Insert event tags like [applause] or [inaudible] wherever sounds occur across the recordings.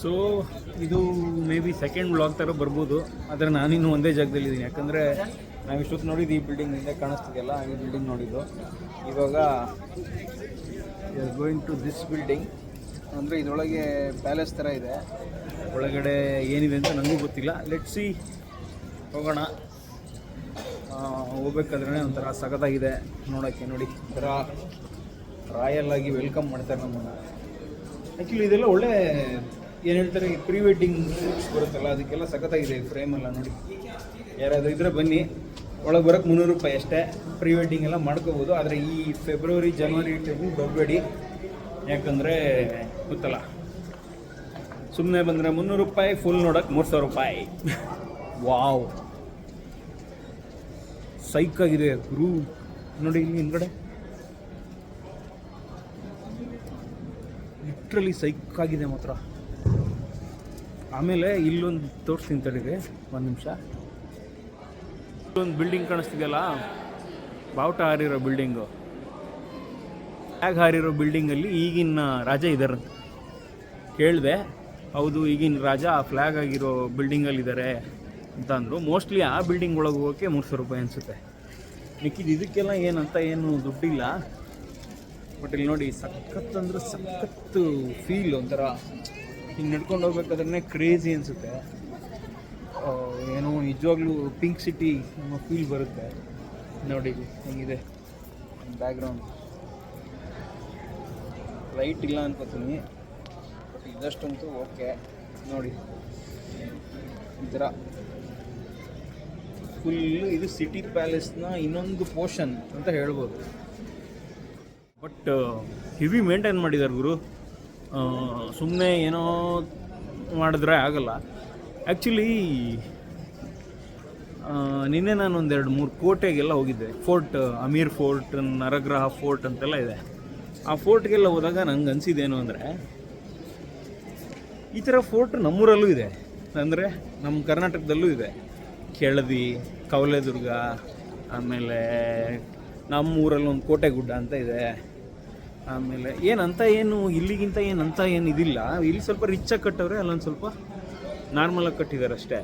So ಇದು may be second blog ಥರ ಬರ್ಬೋದು. ಆದರೆ ನಾನಿನ್ನು ಒಂದೇ ಜಾಗದಲ್ಲಿದ್ದೀನಿ ಯಾಕಂದರೆ ನಾವು ಇಷ್ಟೊತ್ತು ನೋಡಿದ್ದು ಈ ಬಿಲ್ಡಿಂಗ್ ಹಿಂದೆ ಕಾಣಿಸ್ತಿದೆಯಲ್ಲ, ಈ ಬಿಲ್ಡಿಂಗ್ ನೋಡಿದ್ದು. ಇವಾಗ ಗೋಯಿಂಗ್ ಟು ದಿಸ್ ಬಿಲ್ಡಿಂಗ್ ಅಂದರೆ ಇದರೊಳಗೆ ಪ್ಯಾಲೇಸ್ ಥರ ಇದೆ. ಒಳಗಡೆ ಏನಿದೆ ಅಂತ ನನಗೂ ಗೊತ್ತಿಲ್ಲ. ಲೆಟ್ ಸಿ ಹೋಗೋಣ. ಹೋಗ್ಬೇಕಾದ್ರೆ ಒಂಥರ ಸಖತ್ತಾಗಿದೆ ನೋಡೋಕ್ಕೆ, ನೋಡಿ. ಒಂಥರ ರಾಯಲ್ ಆಗಿ ವೆಲ್ಕಮ್ ಮಾಡ್ತಾರೆ ನಮ್ಮನ್ನು. ಆ್ಯಕ್ಚುಲಿ ಇದೆಲ್ಲ ಒಳ್ಳೆ ಏನು ಹೇಳ್ತಾರೆ, ಈ ಪ್ರೀ ವೆಡ್ಡಿಂಗ್ ಶೂಟ್ಸ್ ಬರುತ್ತಲ್ಲ, ಅದಕ್ಕೆಲ್ಲ ಸಖತ್ತಾಗಿದೆ ಫ್ರೇಮ್ ಎಲ್ಲ ನೋಡಿ. ಯಾರಾದರೂ ಇದ್ರೆ ಬನ್ನಿ. ಒಳಗೆ ಬರೋಕ್ಕೆ ಮುನ್ನೂರು ರೂಪಾಯಿ ಅಷ್ಟೇ. ಪ್ರೀ ವೆಡ್ಡಿಂಗ್ ಎಲ್ಲ ಮಾಡ್ಕೋಬೋದು. ಆದರೆ ಈ ಫೆಬ್ರವರಿ ಜನವರಿ ಟೈಮಿಗೆ ಬರಬೇಡಿ ಯಾಕಂದರೆ ಗೊತ್ತಲ್ಲ. ಸುಮ್ಮನೆ ಬಂದರೆ ಮುನ್ನೂರು ರೂಪಾಯಿ ಫುಲ್ ನೋಡೋಕ್ಕೆ ಮೂರು ಸಾವಿರ ರೂಪಾಯಿ. ವಾವ್. ಸೈಕ್ ಆಗಿದೆ ಗುರು. ನೋಡಿ ಇಲ್ಲಿ ಹಿಂದ್ಗಡೆ. ಲಿಟ್ರಲಿ ಸೈಕ್ ಆಗಿದೆ ಮಾತ್ರ. ಆಮೇಲೆ ಇಲ್ಲೊಂದು ತೋರಿಸ್ತೀನಿ ತಡೀರಿ ಒಂದು ನಿಮಿಷ. ಇಲ್ಲೊಂದು ಬಿಲ್ಡಿಂಗ್ ಕಾಣಿಸ್ತಿದೆಯಲ್ಲ? ಬಾವುಟ ಹಾರಿರೋ ಬಿಲ್ಡಿಂಗು ಫ್ಲಾಗ್ ಹಾರಿರೋ ಬಿಲ್ಡಿಂಗಲ್ಲಿ ಈಗಿನ ರಾಜ ಇದ್ದಾರಂತೆ ಕೇಳಿದೆ, ಹೌದು, ಈಗಿನ ರಾಜ ಆ ಫ್ಲ್ಯಾಗ್ ಆಗಿರೋ ಬಿಲ್ಡಿಂಗಲ್ಲಿದ್ದಾರೆ ಅಂತ ಅಂದರು. ಮೋಸ್ಟ್ಲಿ ಆ ಬಿಲ್ಡಿಂಗ್ ಒಳಗೆ ಹೋಗೋಕ್ಕೆ ಮೂರು ಸಾವಿರ ರೂಪಾಯಿ ಅನಿಸುತ್ತೆ. ಮಿಕ್ಕಿದ ಇದಕ್ಕೆಲ್ಲ ಏನಂತ ಏನು ದುಡ್ಡಿಲ್ಲ. ಬಟ್ ಇಲ್ಲಿ ನೋಡಿ ಸಖತ್ತು ಅಂದ್ರೆ ಸಖತ್ತು ಫೀಲ್ ಒಂಥರ. ಹಿಂಗೆ ನಡ್ಕೊಂಡು ಹೋಗ್ಬೇಕಾದ್ರೆ ಕ್ರೇಜಿ ಅನಿಸುತ್ತೆ. ಏನೋ ನಿಜವಾಗ್ಲೂ ಪಿಂಕ್ ಸಿಟಿ ಫೀಲ್ ಬರುತ್ತೆ. ನೋಡಿ ಹೆಂಗಿದೆ. ಬ್ಯಾಕ್ಗ್ರೌಂಡ್ ಲೈಟ್ ಇಲ್ಲ ಅನ್ಕೋತೀನಿ. ಬಟ್ ಇದಷ್ಟಂತೂ ಓಕೆ ನೋಡಿ. ಈ ಫುಲ್ಲು ಫುಲ್ ಇದು ಸಿಟಿ ಪ್ಯಾಲೇಸ್ನ ಇನ್ನೊಂದು ಪೋರ್ಷನ್ ಅಂತ ಹೇಳ್ಬೋದು. ಬಟ್ ಹೆವಿ ಮೇಂಟೈನ್ ಮಾಡಿದ್ದಾರೆ ಗುರು. ಸುಮ್ಮನೆ ಏನೋ ಮಾಡಿದ್ರೆ ಆಗಲ್ಲ. ಆ್ಯಕ್ಚುಲಿ ನಿನ್ನೆ ನಾನು ಒಂದೆರಡು ಮೂರು ಕೋಟೆಗೆಲ್ಲ ಹೋಗಿದ್ದೆ. Fort Amer fort Nahargarh fort ಅಂತೆಲ್ಲ ಇದೆ. ಆ ಫೋರ್ಟ್ಗೆಲ್ಲ ಹೋದಾಗ ನಂಗೆ ಅನಿಸಿದ್ದೇನು ಅಂದರೆ, ಈ ಥರ ಫೋರ್ಟ್ ನಮ್ಮೂರಲ್ಲೂ ಇದೆ. ಅಂದರೆ ನಮ್ಮ ಕರ್ನಾಟಕದಲ್ಲೂ ಇದೆ. ಕೆಳದಿ ಕವಲೆದುರ್ಗ ಆಮೇಲೆ ನಮ್ಮ ಊರಲ್ಲಿ ಒಂದು ಕೋಟೆ ಗುಡ್ಡ ಅಂತ ಇದೆ. ಆಮೇಲೆ ಏನಂತ ಏನು, ಇಲ್ಲಿಗಿಂತ ಏನಂತ ಏನು ಇದಿಲ್ಲ. ಇಲ್ಲಿ ಸ್ವಲ್ಪ ರಿಚ್ಚಾಗಿ ಕಟ್ಟವ್ರೆ, ಅಲ್ಲೊಂದು ಸ್ವಲ್ಪ ನಾರ್ಮಲಾಗಿ ಕಟ್ಟಿದ್ದಾರೆ ಅಷ್ಟೇ.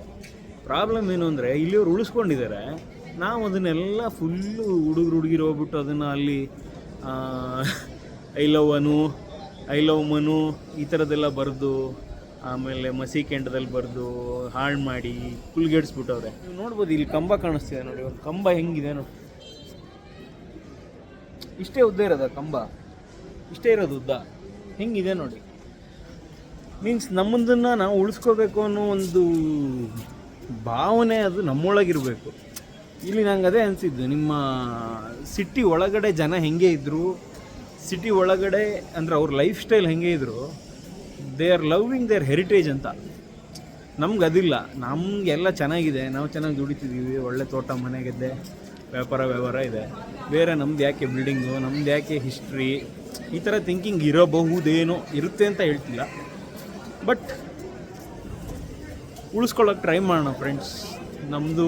ಪ್ರಾಬ್ಲಮ್ ಏನು ಅಂದರೆ ಇಲ್ಲಿಯವ್ರು ಉಳಿಸ್ಕೊಂಡಿದ್ದಾರೆ ನಾವು ಅದನ್ನೆಲ್ಲ ಫುಲ್ಲು ಹುಡುಗರು, ಹುಡುಗಿರು ಹೋಗ್ಬಿಟ್ಟು ಅದನ್ನು ಅಲ್ಲಿ I love Anu I love Manu, ಈ ಥರದ್ದೆಲ್ಲ ಬರೆದು, ಆಮೇಲೆ ಮಸಿ ಕೆಂಡದಲ್ಲಿ ಬರೆದು, ಹಾಳು ಮಾಡಿ, ಕುಲ್ಗೆಡ್ಸ್ಬಿಟ್ಟವ್ರೆ. ನೀವು ನೋಡ್ಬೋದು, ಇಲ್ಲಿ ಕಂಬ ಕಾಣಿಸ್ತಿದೆ ನೋಡಿ, ಒಂದು ಕಂಬ ಹೆಂಗಿದೆ ನೋಡಿ. ಇಷ್ಟೇ ಉದ್ದ ಇರೋದ ಕಂಬ? ಇಷ್ಟೇ ಇರೋದು ಉದ್ದ. ಹೆಂಗಿದೆ ನೋಡಿ. ಮೀನ್ಸ್ ನಮ್ಮದನ್ನು ನಾವು ಉಳಿಸ್ಕೋಬೇಕು ಅನ್ನೋ ಒಂದು ಭಾವನೆ ಅದು ನಮ್ಮೊಳಗಿರಬೇಕು. ಇಲ್ಲಿ ನಂಗೆ ಅದೇ ಅನಿಸಿದ್ದು, ನಿಮ್ಮ ಸಿಟಿ ಒಳಗಡೆ ಜನ ಹೆಂಗೆ ಇದ್ದರು ಸಿಟಿ ಒಳಗಡೆ ಅಂದರೆ ಅವ್ರ ಲೈಫ್ ಸ್ಟೈಲ್ ಹೆಂಗೆ ಇದ್ದರು they are loving their heritage ಅಂತ. ನಮ್ಗೆ ಅದಿಲ್ಲ. ನಮಗೆಲ್ಲ ಚೆನ್ನಾಗಿದೆ. ನಾವು ಚೆನ್ನಾಗಿ ದುಡಿತಿದ್ದೀವಿ ಒಳ್ಳೆ ತೋಟ ಮನೆಗೆದ್ದೆ ವ್ಯಾಪಾರ, ವ್ಯವಹಾರ ಇದೆ. ಬೇರೆ ನಮ್ದು ಯಾಕೆ ಬಿಲ್ಡಿಂಗು ನಮ್ದು ಯಾಕೆ ಹಿಸ್ಟ್ರಿ ಈ ಥರ ಥಿಂಕಿಂಗ್ ಇರಬಹುದೇನೋ ಇರುತ್ತೆ ಅಂತ ಹೇಳ್ತಿಲ್ಲ. ಬಟ್ ಉಳಿಸ್ಕೊಳ್ಳೋಕೆ ಟ್ರೈ ಮಾಡೋಣ ಫ್ರೆಂಡ್ಸ್ ನಮ್ಮದು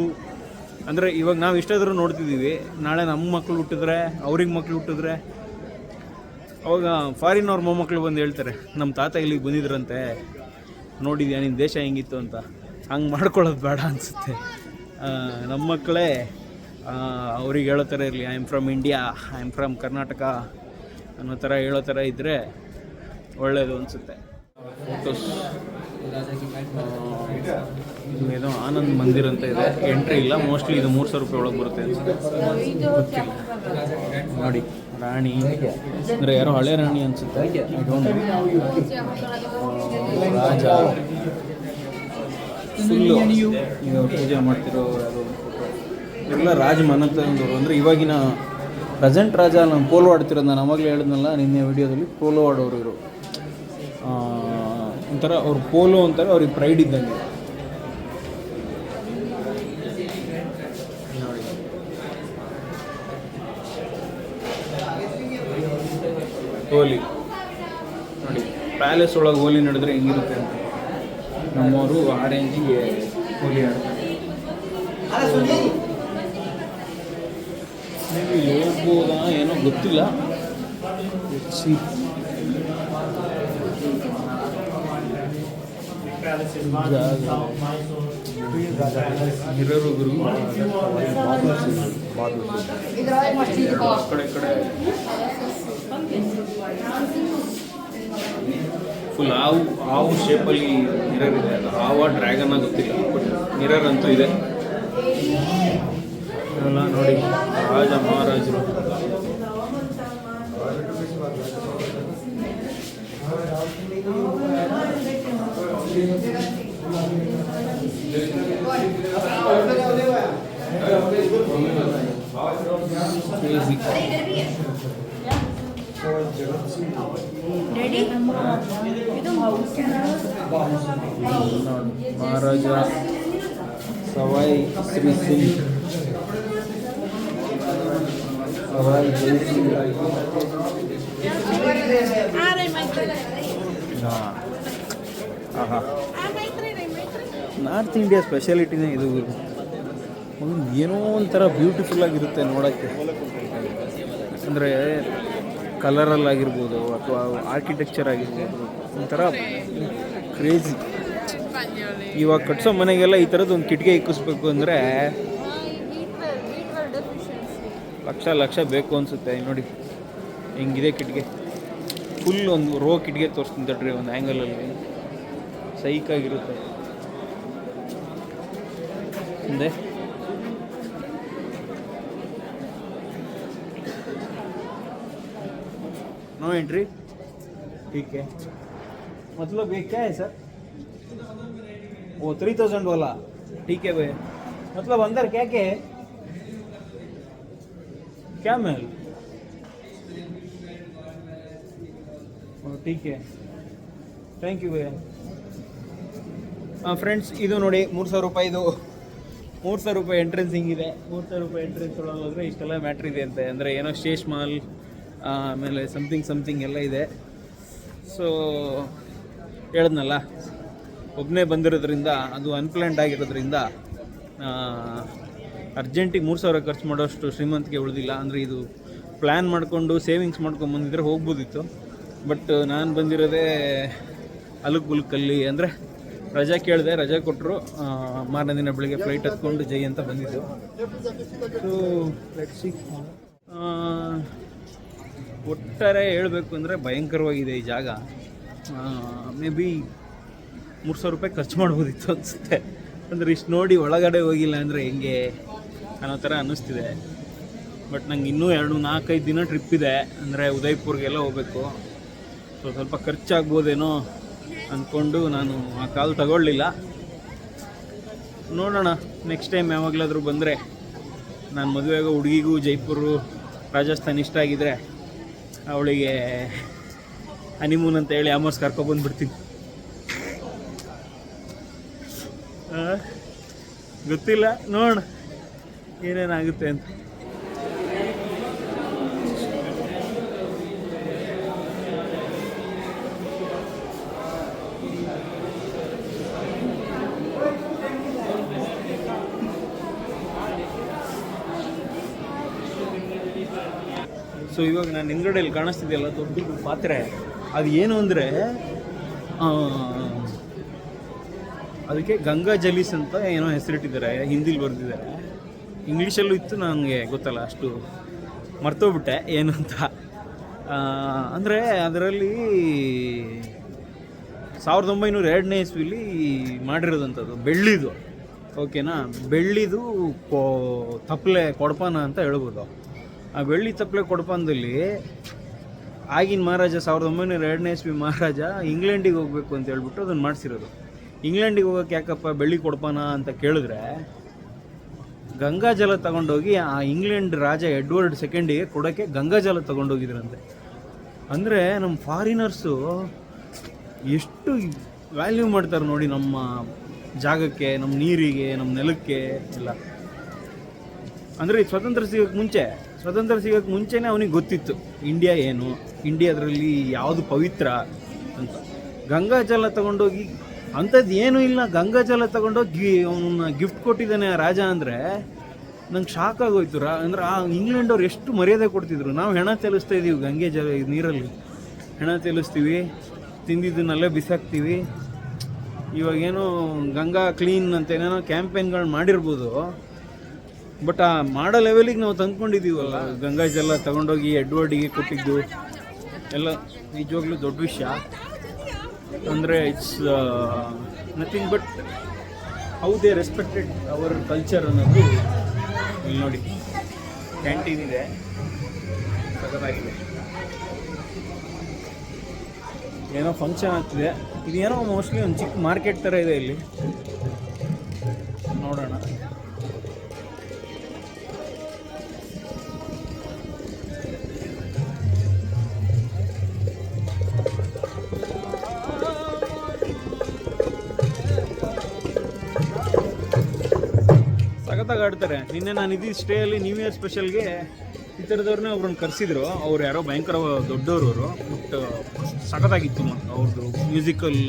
ಅಂದರೆ ಇವಾಗ ನಾವು ಇಷ್ಟಾದರೂ ನೋಡ್ತಿದ್ದೀವಿ ನಾಳೆ ನಮ್ಮ ಮಕ್ಕಳು ಹುಟ್ಟಿದ್ರೆ, ಅವ್ರಿಗೆ ಮಕ್ಕಳು ಹುಟ್ಟಿದ್ರೆ, ಅವಾಗ ಫಾರಿನ್ ಅವ್ರ ಮೊಮ್ಮಕ್ಕಳು ಬಂದು ಹೇಳ್ತಾರೆ ನಮ್ಮ ತಾತ ಇಲ್ಲಿಗೆ ಬಂದಿದ್ರಂತೆ. ನೋಡಿದ್ಯಾ? ನಿನ್ನ ದೇಶ ಹೆಂಗಿತ್ತು ಅಂತ. ಹಂಗೆ ಮಾಡ್ಕೊಳ್ಳೋದು ಬೇಡ ಅನಿಸುತ್ತೆ. ನಮ್ಮ ಮಕ್ಕಳೇ ಅವ್ರಿಗೆ ಹೇಳೋ ಥರ ಇರಲಿ. I am from India I am from Karnataka ಅನ್ನೋ ಥರ ಹೇಳೋ ಥರ ಇದ್ದರೆ ಒಳ್ಳೆಯದು ಅನಿಸುತ್ತೆ. ಫೋಟೋಸ್. ಇದು ಏನೋ ಆನಂದ್ ಮಂದಿರ್ ಅಂತ ಇದೆ. ಎಂಟ್ರಿ ಇಲ್ಲ ಮೋಸ್ಟ್ಲಿ ಇದು ಮೂರು ಸಾವಿರ ರೂಪಾಯಿ ಒಳಗೆ ಬರುತ್ತೆ ನೋಡಿ ರಾಣಿ. ಅಂದರೆ ಯಾರೋ ಹಳೆ ರಾಣಿ ಅನಿಸುತ್ತೆ. ರಾಜ. ಫುಲ್ಲು ಪೂಜೆ ಮಾಡ್ತಿರೋ ಯಾರೋ? ಎಲ್ಲ ರಾಜ ಮನತಂದವರು ಅಂದರೆ ಇವಾಗಿನ ಪ್ರೆಸೆಂಟ್ ರಾಜ ನಾನು ಪೋಲೋ ಆಡ್ತಿರೋದು ನಾನು ಅವಾಗಲೇ ಹೇಳಿದ್ನಲ್ಲ ನಿನ್ನೆ ವಿಡಿಯೋದಲ್ಲಿ ಪೋಲೋ ಆಡೋರು ಇವರು. ಒಂಥರ ಅವ್ರು ಪೋಲೋ ಅಂತಾರೆ ಅವ್ರಿಗೆ ಪ್ರೈಡ್ ಇದ್ದಂಗೆ. ಹೋಲಿ. ನೋಡಿ ಪ್ಯಾಲೇಸ್ ಒಳಗೆ ಹೋಲಿ ನಡೆದ್ರೆ ಹೆಂಗಿರುತ್ತೆ ಅಂತ. ನಮ್ಮವರು ಆ ರೇಂಜಿಗೆ ಹೋಲಿ ಆಡ್ತಾರೆ. ನೀವು ಏನೋ ಗೊತ್ತಿಲ್ಲ. ಸಿ ಮಿರರು ಗುರು ಕಡೆ ಫುಲ್ ಹಾವು ಹಾವು ಶೇಪಲ್ಲಿ ಮಿರರ್ ಇದೆ. ಅದು ಹಾವ ಡ್ರ್ಯಾಗನ್ನ ಗೊತ್ತಿಲ್ಲ ಬಟ್ ಮಿರರ್ ಅಂತೂ ಇದೆ. ಎಲ್ಲ ನೋಡಿ. ರಾಜ ಮಹಾರಾಜರು. Crazy. ರೆಡಿ ಇದು ನೋಡಿ ಮಹಾರಾಜ ಸವಾಯ್ ಶ್ರೀ ಸಿಂಗ್. ನಾರ್ತ್ ಇಂಡಿಯಾ ಸ್ಪೆಷಾಲಿಟಿನೇ ಇದು. ಏನೋ ಒಂಥರ ಬ್ಯೂಟಿಫುಲ್ ಆಗಿರುತ್ತೆ ನೋಡೋಕ್ಕೆ. ಅಂದರೆ ಕಲರಲ್ ಆಗಿರ್ಬೋದು ಅಥವಾ ಆರ್ಕಿಟೆಕ್ಚರ್ ಆಗಿರ್ಬೋದು, ಒಂಥರ ಕ್ರೇಜಿ ಇವಾಗ ಕಟ್ಸೋ ಮನೆಗೆಲ್ಲ ಈ ಥರದ್ದು ಒಂದು ಕಿಟಕಿ ಇಕ್ಕಿಸ್ಬೇಕು ಅಂದರೆ ಲಕ್ಷ ಲಕ್ಷ ಬೇಕು ಅನಿಸುತ್ತೆ ನೋಡಿ ಹೆಂಗಿದೆ ಕಿಟಕಿ ಫುಲ್ ಒಂದು ರೋ ಕಿಟಕಿ ತೋರಿಸ್ತೀನಿ ತಡ್ರಿ ಒಂದು ಆ್ಯಂಗಲಲ್ಲಿ ಸೈಕಾಗಿರುತ್ತೆ ಮುಂದೆ नो एंट्री ठीक है मतलब ये क्या है सर वो थ्री थाउजेंड वाला ठीक है भैया मतलब अंदर क्या क्या है ಕ್ಯಾಮೆಲ್ ಟಿ ಕೆ ಥ್ಯಾಂಕ್ ಯು ಭಯ್ಯ ಫ್ರೆಂಡ್ಸ್ ಇದು ನೋಡಿ ಮೂರು ಸಾವಿರ ರೂಪಾಯಿದು ಮೂರು ಸಾವಿರ ರೂಪಾಯಿ ಎಂಟ್ರೆನ್ಸ್ ಹಿಂಗಿದೆ ಮೂರು ಸಾವಿರ ರೂಪಾಯಿ ಎಂಟ್ರೆನ್ಸ್ ಒಳಗೆ ಇಷ್ಟೆಲ್ಲ ಮ್ಯಾಟ್ರ್ ಇದೆ ಅಂತೆ. ಅಂದರೆ ಏನೋ ಶೇಷ್ ಮಾಲ್ ಆಮೇಲೆ ಸಮಥಿಂಗ್ ಸಮಥಿಂಗ್ ಎಲ್ಲ ಇದೆ. ಸೊ ಹೇಳಿದ್ನಲ್ಲ ಒಬ್ಬನೇ ಬಂದಿರೋದ್ರಿಂದ, ಅದು ಅನ್ಪ್ಲ್ಯಾಂಡ್ ಆಗಿರೋದ್ರಿಂದ ಅರ್ಜೆಂಟಿಗೆ ಮೂರು ಸಾವಿರ ಖರ್ಚು ಮಾಡೋಷ್ಟು ಶ್ರೀಮಂತಿಗೆ ಉಳಿದಿಲ್ಲ. ಅಂದರೆ ಇದು ಪ್ಲ್ಯಾನ್ ಮಾಡಿಕೊಂಡು ಸೇವಿಂಗ್ಸ್ ಮಾಡ್ಕೊಂಡು ಬಂದಿದ್ರೆ ಹೋಗ್ಬೋದಿತ್ತು. ಬಟ್ ನಾನು ಬಂದಿರೋದೇ ಅಲುಕ್ ಬುಲುಕಲ್ಲಿ ಅಂದರೆ ರಜಾ ಕೇಳಿದೆ, ರಜಾ ಕೊಟ್ಟರು ಮಾರನೇ ದಿನ ಬೆಳಿಗ್ಗೆ ಫ್ಲೈಟ್ ಹತ್ಕೊಂಡು ಜೈ ಅಂತ ಬಂದಿದ್ದು. ಸೊ ಒಟ್ಟಾರೆ ಹೇಳಬೇಕು ಅಂದರೆ ಭಯಂಕರವಾಗಿದೆ ಈ ಜಾಗ. ಮೇ ಬಿ ಮೂರು ಸಾವಿರ ರೂಪಾಯಿ ಖರ್ಚು ಮಾಡ್ಬೋದಿತ್ತು ಅನಿಸುತ್ತೆ. ಅಂದರೆ ಇಷ್ಟು ನೋಡಿ ಒಳಗಡೆ ಹೋಗಿಲ್ಲ ಅಂದರೆ ಹೆಂಗೆ? ಅನ್ನೋ ಥರ ಅನ್ನಿಸ್ತಿದೆ. ಬಟ್ ನಂಗೆ ಇನ್ನೂ ಎರಡು ನಾಲ್ಕೈದು ದಿನ ಟ್ರಿಪ್ ಇದೆ. ಅಂದರೆ ಉದಯ್ಪುರ್ಗೆಲ್ಲ ಹೋಗಬೇಕು. ಸೊ ಸ್ವಲ್ಪ ಖರ್ಚಾಗ್ಬೋದೇನೋ ಅಂದ್ಕೊಂಡು ನಾನು ಆ ಕಾಲು ತಗೊಳ್ಳಿಲ್ಲ. ನೋಡೋಣ. ನೆಕ್ಸ್ಟ್ ಟೈಮ್ ಯಾವಾಗಲಾದರೂ ಬಂದರೆ ನಾನು ಮದುವೆಗೋ ಹುಡುಗಿಗೂ ಜೈಪುರು ರಾಜಸ್ಥಾನ್ ಇಷ್ಟ ಆಗಿದ್ರೆ ಅವಳಿಗೆ ಹನಿಮೂನ್ ಅಂತ ಹೇಳಿ ಆಮೋಸ್ ಕರ್ಕೊಬಂದ್ಬಿಡ್ತೀನಿ ಗೊತ್ತಿಲ್ಲ. ನೋಡೋಣ. ಏನೇನಾಗುತ್ತೆ ಅಂತ. ಸೊ ಇವಾಗ ನಾನು ಹಿಂದ್ಗಡೆಯಲ್ಲಿ ಕಾಣಿಸ್ತಿದೆಯಲ್ಲ ದೊಡ್ಡ ಪಾತ್ರೆ. ಅದು ಏನು ಅಂದರೆ ಅದಕ್ಕೆ ಗಂಗಾ ಜಲೀಸ್ ಅಂತ ಏನೋ ಹೆಸರಿಟ್ಟಿದ್ದಾರೆ, ಹಿಂದಿಲಿ ಬರೆದಿದ್ದಾರೆ. ಇಂಗ್ಲೀಷಲ್ಲೂ ಇತ್ತು ನನಗೆ ಗೊತ್ತಲ್ಲ, ಅಷ್ಟು ಮರ್ತೋಗ್ಬಿಟ್ಟೆ, ಏನು ಅಂತ. ಅಂದರೆ ಅದರಲ್ಲಿ ಸಾವಿರದ ಒಂಬೈನೂರ ಎರಡನೇ ಇಸ್ವಿಲಿ ಮಾಡಿರೋದಂಥದ್ದು, ಬೆಳ್ಳಿದು. ಓಕೆನಾ? ಬೆಳ್ಳಿದು ಕೋ ತಪ್ಪಲೆ ಕೊಡಪಾನ ಅಂತ ಹೇಳ್ಬೋದು. ಆ ಬೆಳ್ಳಿ ತಪ್ಪಲೆ ಕೊಡಪಾನದಲ್ಲಿ ಆಗಿನ ಮಹಾರಾಜ, ಸಾವಿರದ ಒಂಬೈನೂರ ಎರಡನೇ ಇಸ್ವಿ ಮಹಾರಾಜ ಇಂಗ್ಲೆಂಡಿಗೆ ಹೋಗ್ಬೇಕು ಅಂತ ಹೇಳ್ಬಿಟ್ಟು ಅದನ್ನು ಮಾಡಿಸಿರೋದು. ಇಂಗ್ಲೆಂಡಿಗೆ ಹೋಗೋಕೆ ಯಾಕಪ್ಪ ಬೆಳ್ಳಿ ಕೊಡಪಾನ ಅಂತ ಕೇಳಿದ್ರೆ ಗಂಗಾ ಜಲ ತಗೊಂಡೋಗಿ ಆ ಇಂಗ್ಲೆಂಡ್ ರಾಜ ಎಡ್ವರ್ಡ್ ಸೆಕೆಂಡಿಗೆ ಕೊಡೋಕ್ಕೆ ಗಂಗಾ ಜಲ ತಗೊಂಡೋಗಿದ್ರಂತೆ. ಅಂದರೆ ನಮ್ಮ ಫಾರಿನರ್ಸು ಎಷ್ಟು ವ್ಯಾಲ್ಯೂ ಮಾಡ್ತಾರೆ ನೋಡಿ ನಮ್ಮ ಜಾಗಕ್ಕೆ ನಮ್ಮ ನೀರಿಗೆ ನಮ್ಮ ನೆಲಕ್ಕೆ ಎಲ್ಲ. ಅಂದರೆ ಸ್ವತಂತ್ರ ಸಿಗೋಕ್ಕೆ ಮುಂಚೆ, ಸ್ವತಂತ್ರ ಸಿಗೋಕ್ಕೆ ಮುಂಚೆನೇ ಅವನಿಗೆ ಗೊತ್ತಿತ್ತು, ಇಂಡಿಯಾ ಏನು? ಇಂಡಿಯಾದ್ರಲ್ಲಿ ಯಾವುದು ಪವಿತ್ರ? ಅಂತ. ಗಂಗಾ ಜಲ ತಗೊಂಡೋಗಿ ಅಂಥದ್ದು ಏನೂ ಇಲ್ಲ. ಗಂಗಾ ಜಲ ತಗೊಂಡೋಗಿ ಅವನ್ನ ಗಿಫ್ಟ್ ಕೊಟ್ಟಿದ್ದಾನೆ ಆ ರಾಜ ಅಂದರೆ ನಂಗೆ ಶಾಕ್ ಆಗೋಯ್ತು. ರಾ, ಅಂದ್ರೆ ಆ ಇಂಗ್ಲೆಂಡವ್ರು ಎಷ್ಟು ಮರ್ಯಾದೆ ಕೊಡ್ತಿದ್ರು. ನಾವು ಹೆಣ ತೆಲಿಸ್ತಾ ಇದ್ದೀವಿ ಗಂಗೆ ಜಲ ನೀರಲ್ಲಿ. ಹೆಣ ತೆಲಿಸ್ತೀವಿ, ತಿಂದಿದ್ದನ್ನೆಲ್ಲ ಬಿಸಾಕ್ತೀವಿ. ಇವಾಗೇನು ಗಂಗಾ ಕ್ಲೀನ್ ಅಂತ ಏನೇನೋ ಕ್ಯಾಂಪೇನ್ಗಳು ಮಾಡಿರ್ಬೋದು. ಬಟ್ ಆ ಮಾಡೋ ಲೆವೆಲಿಗೆ ನಾವು ತಂದ್ಕೊಂಡಿದ್ದೀವಲ್ಲ ಗಂಗಾ ಜಲ ತಗೊಂಡೋಗಿ ಎಡ್ವರ್ಡಿಗೆ ಕೊಟ್ಟಿದ್ದು. ಎಲ್ಲ ನಿಜವಾಗ್ಲೂ ದೊಡ್ಡ ವಿಷಯ. ಅಂದರೆ it's nothing but how they respected our culture ಅನ್ನೋದು ಇಲ್ಲಿ ನೋಡಿ. ಕ್ಯಾಂಟೀನ್ ಇದೆ. ಸಗದಾಗಿದೆ. ಏನೋ ಫಂಕ್ಷನ್ ಆಗ್ತಿದೆ. ಇದೇನೋ ಮೋಸ್ಟ್ಲಿ ಒಂದು ಚಿಕ್ಕ ಮಾರ್ಕೆಟ್ ಥರ ಇದೆ ಇಲ್ಲಿ. ನೋಡೋಣ. ಆಡ್ತಾರೆ ನಿನ್ನೆ ನಾನು ಇದ್ದೀನಿ ಸ್ಟೇ ಅಲ್ಲಿ ನ್ಯೂ ಇಯರ್ ಸ್ಪೆಷಲ್ಗೆ ಈ ಥರದವ್ರನ್ನೇ ಒಬ್ರನ್ನ ಕರೆಸಿದ್ರು. ಅವ್ರು ಯಾರೋ ಭಯಂಕರ ದೊಡ್ಡವರು ಅವರು. ಬಟ್ ಸಖತ್ತಾಗಿತ್ತು ಅವ್ರದ್ದು ಮ್ಯೂಸಿಕಲ್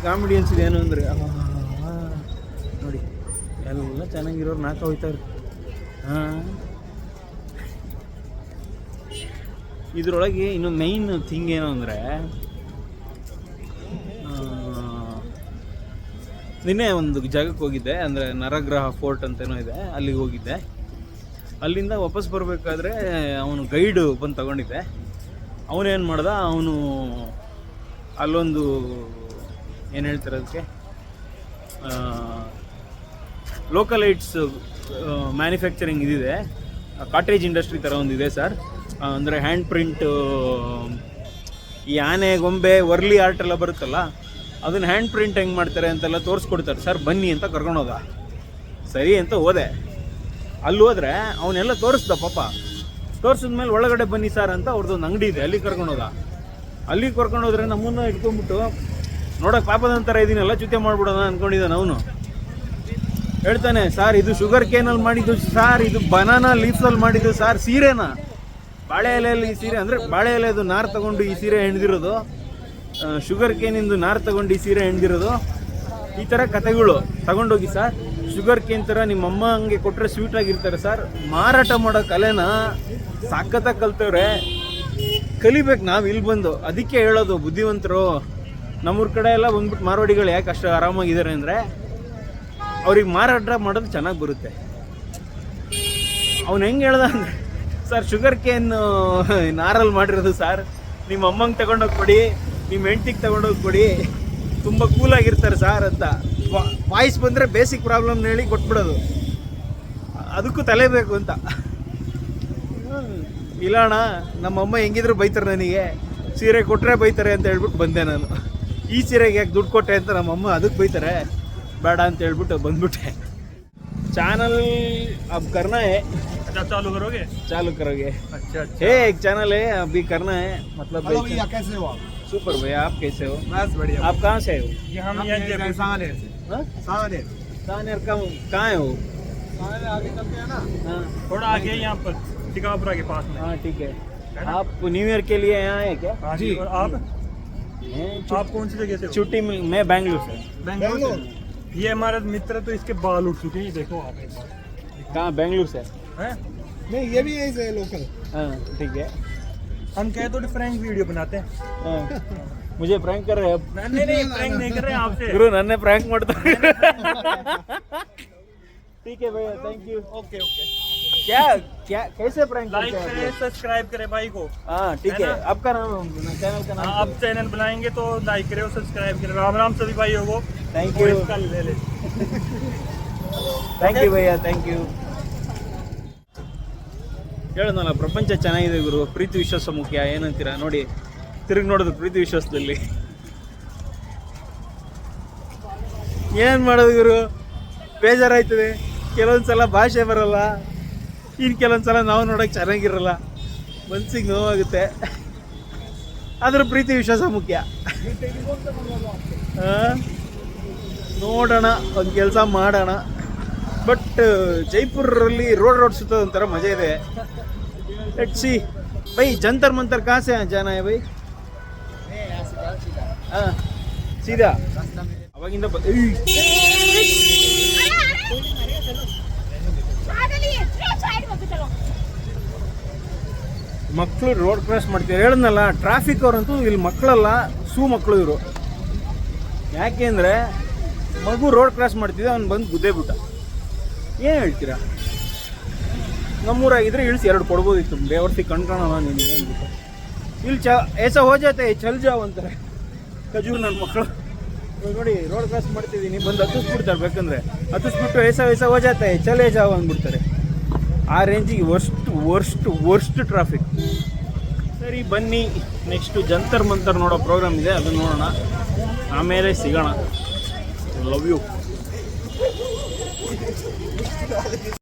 ಬೇಸಿಕಲಿ ಕಾಮಿಡಿ ಅನ್ಸಿದೆ ಏನು ಅಂದರೆ ನೋಡಿ, ಎಲ್ಲ ಚೆನ್ನಾಗಿರೋರು ನಾಲ್ಕು ಹೋಗ್ತಾರೆ ಹಾಂ ಇದರೊಳಗೆ ಇನ್ನೊಂದು ಮೈನ್ ಥಿಂಗ್ ಏನು ಅಂದರೆ ನಿನ್ನೆ ಒಂದು ಜಾಗಕ್ಕೆ ಹೋಗಿದ್ದೆ, ಅಂದರೆ ನರಗ್ರಹ ಫೋರ್ಟ್ ಅಂತೇನೋ ಇದೆ, ಅಲ್ಲಿಗೆ ಹೋಗಿದ್ದೆ. ಅಲ್ಲಿಂದ ವಾಪಸ್ ಬರಬೇಕಾದ್ರೆ ಅವನು ಗೈಡ್ ಬಂದು ತಗೊಂಡಿದ್ದೆ. ಅವನೇನು ಮಾಡ್ದ, ಅವನು ಅಲ್ಲೊಂದು ಏನು ಹೇಳ್ತಾರೆ ಅದಕ್ಕೆ? ಲೋಕಲ್ ಲೋಕಲೈಟ್ಸ್ ಮ್ಯಾನುಫ್ಯಾಕ್ಚರಿಂಗ್ ಇದಿದೆ. ಕಾಟೇಜ್ ಇಂಡಸ್ಟ್ರಿ ಥರ ಒಂದಿದೆ ಸರ್. ಅಂದರೆ ಹ್ಯಾಂಡ್ ಪ್ರಿಂಟ್ ಈ ಆನೆ, ಗೊಂಬೆ ವರ್ಲಿ ಆರ್ಟ್ ಎಲ್ಲ ಬರುತ್ತಲ್ಲ, ಅದನ್ನು ಹ್ಯಾಂಡ್ ಪ್ರಿಂಟ್ ಹೆಂಗೆ ಮಾಡ್ತಾರೆ ಅಂತೆಲ್ಲ ತೋರಿಸ್ಕೊಡ್ತಾರೆ. ಸರ್, ಬನ್ನಿ ಅಂತ ಕರ್ಕೊಂಡೋದ. ಸರಿ ಅಂತ ಹೋದೆ. ಅಲ್ಲಿ ಹೋದರೆ ಅವನ್ನೆಲ್ಲ ತೋರಿಸ್ದ ಪಾಪ. ತೋರಿಸಿದ್ಮೇಲೆ ಒಳಗಡೆ ಬನ್ನಿ ಸರ್ ಅಂತ ಅವ್ರದ್ದೊಂದು ಅಂಗಡಿ ಇದೆ. ಅಲ್ಲಿ ಕರ್ಕೊಂಡೋದ. ಅಲ್ಲಿ ಕರ್ಕೊಂಡೋದ್ರೆ ನಮ್ಮನ್ನ ಇಟ್ಕೊಂಡ್ಬಿಟ್ಟು ನೋಡಕ್ ಪಾಪದ ಥರ ಇದೀನಲ್ಲ ಚ್ಯುತೆ ಮಾಡ್ಬಿಡೋಣ ಅಂದ್ಕೊಂಡಿದ್ದಾನೆ ಅವನು. ಹೇಳ್ತಾನೆ, ಸರ್, ಇದು ಶುಗರ್ ಕೇನಲ್ಲಿ ಮಾಡಿದ್ದು, ಸರ್, ಇದು ಬನಾನಾ ಲೀಫ್ಸಲ್ಲಿ ಮಾಡಿದ್ದು, ಸರ್, ಸೀರೆನಾ? ಬಾಳೆ ಎಲೆಯಲ್ಲಿ ಈ ಸೀರೆ, ಅಂದರೆ ಬಾಳೆ ಎಲೆದು ನಾರು ತಗೊಂಡು ಈ ಸೀರೆ ಹೆಣ್ದಿರೋದು ಶುಗರ್ ಕೇನಿಂದು ನಾರು ತಗೊಂಡು ಈ ಸೀರೆ ಹೆಣ್ದಿರೋದು. ಈ ಥರ ಕತೆಗಳು ತಗೊಂಡೋಗಿ, ಸರ್ ಶುಗರ್ ಕೇನ್ ಥರ ನಿಮ್ಮ ಅಮ್ಮ ಹಂಗೆ ಕೊಟ್ಟರೆ ಸ್ವೀಟ್ ಆಗಿರ್ತಾರೆ, ಸರ್. ಮಾರಾಟ ಮಾಡೋ ಕಲೆನ? ಸಾಕತ್ತಾಗಿ ಕಲ್ತವ್ರೆ. ಕಲಿಬೇಕು ನಾವು ಇಲ್ಲಿ ಬಂದು. ಅದಕ್ಕೆ ಹೇಳೋದು, ಬುದ್ಧಿವಂತರು ನಮ್ಮೂರ ಕಡೆ ಎಲ್ಲ ಬಂದ್ಬಿಟ್ಟು ಮಾರ್ವಾಡಿಗಳು ಯಾಕೆ ಅಷ್ಟು ಆರಾಮಾಗಿದ್ದಾರೆ ಅಂದರೆ ಅವ್ರಿಗೆ ಮಾರಾಟ ಮಾಡೋದು ಚೆನ್ನಾಗಿ ಬರುತ್ತೆ. ಅವ್ನು ಹೆಂಗೆ ಹೇಳ್ದ ಅಂದರೆ, ಸರ್ ಶುಗರ್ ಕೇನ್ [laughs] ನಾರಲ್ಲಿ ಮಾಡಿರೋದು ಸರ್. ನಿಮ್ಮ ಅಮ್ಮಂಗೆ ತಗೊಂಡೋಗಿ ಕೊಡಿ, ನಿಮ್ಮ ಹೆಂಡ್ತಿಗೆ ತಗೊಂಡೋಗಿ ಕೊಡಿ. ತುಂಬ ಕೂಲಾಗಿರ್ತಾರೆ ಸರ್ ಅಂತ. ವಾಯ್ಸ್ ಬಂದರೆ ಬೇಸಿಕ್ ಪ್ರಾಬ್ಲಮ್ ಹೇಳಿ ಕೊಟ್ಬಿಡೋದು. ಅದಕ್ಕೂ ತಲೆ ಬೇಕು ಅಂತ. ಇಲ್ಲಣ್ಣ, ನಮ್ಮಮ್ಮ ಹೆಂಗಿದ್ರು ಬೈತಾರೆ ನನಗೆ. ಸೀರೆ ಕೊಟ್ಟರೆ ಬೈತಾರೆ ಅಂತ ಹೇಳ್ಬಿಟ್ಟು ಬಂದೆ ನಾನು. ಈ ಸೀರೆಗೆ ಯಾಕೆ ದುಡ್ಡು ಕೊಟ್ಟೆ ಅಂತ ನಮ್ಮಮ್ಮ ಅದಕ್ಕೆ ಬೈತಾರೆ ಬೇಡ ಅಂತ ಹೇಳ್ಬಿಟ್ಟು ಬಂದ್ಬಿಟ್ಟೆ ಚಾನಲ್ अब करना है अच्छा चालू करोगे चालू करोगे अच्छा अच्छा है एक चैनल है अभी करना है मतलब हेलो भैया कैसे हो आप सुपर भैया आप कैसे हो बस बढ़िया आप कहाँ से हो ये हम यहाँ जयपुर सानेर से हाँ? सानेर सानेर का कहाँ है वो सानेर आगे चलते हैं ना हाँ थोड़ा आगे यहाँ पर टिकापुरा के पास में हाँ ठीक है आप न्यू ईयर के लिए यहाँ है क्या हाँ जी और आप हैं? आप कौन सी जगह से छुट्टी मैं बैंगलोर से। बैंगलोर ये हमारा मित्र तो इसके बाल उठ चुके हैं देखो आप एक बार। कहाँ? बैंगलोर से। हैं? नहीं ये भी यही से लोकल हाँ ठीक है। हम कहे तो फ्रैंक वीडियो बनाते हैं। हाँ। मुझे प्रैंक कर रहे हैं आप नहीं नहीं प्रैंक नहीं कर रहे आपसे। गुरु नन्हे प्रैंक मत [laughs] ठीक है भैया थैंक यू ओके ओके क्या क्या कैसे प्रैंक लाइक करते हैं करें सब्सक्राइब करें भाई को आप? हाँ ठीक है है ना? आपका नाम चैनल का हाँ, नाम आप चैनल बनाएंगे तो लाइक करें और सब्सक्राइब करें राम राम सभी भाइयों को थैंक और यू इसका ले ले thank you bhaiya thank you ಹೇಳೋದಲ್ಲ ಪ್ರಪಂಚ ಚೆನ್ನಾಗಿದೆ ಗುರು ಪ್ರೀತಿ ವಿಶ್ವಾಸ ಮುಖ್ಯ ಏನಂತೀರಾ ನೋಡಿ ತಿರುಗಿ ನೋಡೋದು ಪ್ರೀತಿ ವಿಶ್ವಾಸದಲ್ಲಿ ಏನು ಮಾಡೋದು ಗುರು ಬೇಜಾರಾಯ್ತದೆ ಕೆಲವೊಂದು ಸಲ ಭಾಷೆ ಬರಲ್ಲ ಇನ್ನು ಕೆಲವೊಂದು ಸಲ ನಾವು ನೋಡೋಕೆ ಚೆನ್ನಾಗಿರಲ್ಲ ಮನ್ಸಿಗೆ ನೋವಾಗುತ್ತೆ ಅದ್ರ ಪ್ರೀತಿ ವಿಶ್ವಾಸ ಮುಖ್ಯ ನೋಡೋಣ ಒಂದು ಕೆಲಸ ಮಾಡೋಣ ಬಟ್ ಜೈಪುರಲ್ಲಿ ರೋಡ್ ರೋಡ್ ಸುತ್ತೋದು ಒಂಥರ ಮಜಾ ಇದೆ ಎಟ್ ಸಿ ಬೈ ಜಂತರ್ ಮಂತರ್ ಕಾಸೆ ಜನ ಬೈ ಸೀದಾ ಅವಾಗಿಂದ ಮಕ್ಕಳು ರೋಡ್ ಕ್ರಾಸ್ ಮಾಡ್ತೀವಿ ಹೇಳಿದ್ನಲ್ಲ ಟ್ರಾಫಿಕ್ ಅವರಂತೂ ಇಲ್ಲಿ ಮಕ್ಕಳಲ್ಲ, ಸೂ ಮಕ್ಕಳು ಇವರು. ಯಾಕೆಂದರೆ ಮಗು ರೋಡ್ ಕ್ರಾಸ್ ಮಾಡ್ತಿದ್ದೆ ಅವ್ನು ಬಂದು ಗುದ್ದೇ ಬಿಟ್ಟ. ಏನು ಹೇಳ್ತೀರಾ? ನಮ್ಮೂರಾಗಿದ್ದರೆ ಇಳಿಸಿ ಎರಡು ಕೊಡ್ಬೋದಿತ್ತು. ಬೇವರ್ತಿ ನಿನಗೆ ಅಂದ್ಬಿಟ್ಟು. ಇಲ್ಲಿ ಚ ಏಸ ಹೋಜತೆ ಚಲ್ ಜಾವ್ ಅಂತಾರೆ. ಖಜೂರ್ ನನ್ನ ಮಕ್ಕಳು ನೋಡಿ ರೋಡ್ ಕ್ರಾಸ್ ಮಾಡ್ತಿದ್ದೀನಿ ಬಂದು ಹತ್ತಿಸ್ಬಿಡ್ತಾರೆ. ಬೇಕಂದ್ರೆ, ಹತ್ತಿಸ್ಬಿಟ್ಟು ಏಸ ಏಸ ಹೋಜಾತೆ ಚಲೇ ಜಾವ್ ಅಂದ್ಬಿಡ್ತಾರೆ. ಆ ರೇಂಜಿಗೆ ವರ್ಸ್ಟ್ ವರ್ಸ್ಟ್ ವರ್ಸ್ಟ್ ಟ್ರಾಫಿಕ್ ಸರಿ, ಬನ್ನಿ. ನೆಕ್ಸ್ಟು ಜಂತರ್ ಮಂತರ್ ನೋಡೋ ಪ್ರೋಗ್ರಾಮ್ ಇದೆ, ಅದನ್ನ ನೋಡೋಣ. ಆಮೇಲೆ ಸಿಗೋಣ. Love you